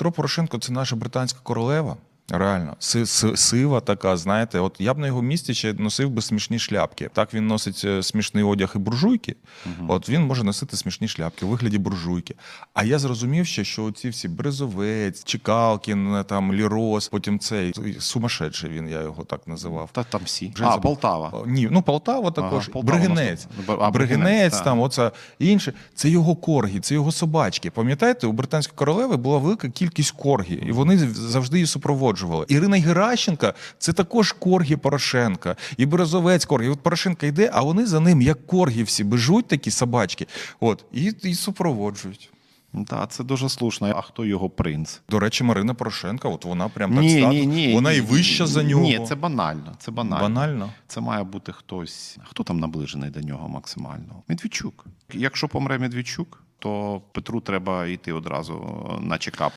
Петро Порошенко це наша британська королева. Реально, Си- си- сива така, знаєте, от я б на його місці ще носив би смішні шляпки. Так він носить е, смішний одяг і буржуйки. От він може носити смішні шляпки у вигляді буржуйки. А я зрозумів ще, що оці всі Березовець, Чекалкін, е, там Лірос, потім цей сумасшедший він, я його так називав. Та там всі. Вже а, забув. Полтава. Ні, ну Полтава також. Ага, Полтава Бригинець. А, Бригинець, так. там, оце інше. Це його коргі, це його собачки. Пам'ятаєте, у британської королеви була велика кількість коргі, і вони завжди її супроводжували. Ірина Геращенка це також коргі Порошенка. І Березовець коргі. От Порошенка йде, а вони за ним, як коргі всі, бежуть такі собачки. От, і, і супроводжують. Так, це дуже слушно. А хто його принц? До речі, Марина Порошенка, от вона прям так статус, вона і вища за нього. Ні, це банально. Це банально. банально. Це має бути хтось. Хто там наближений до нього максимально? Медведчук. Якщо помре Медведчук, то Петру треба йти одразу на чекап.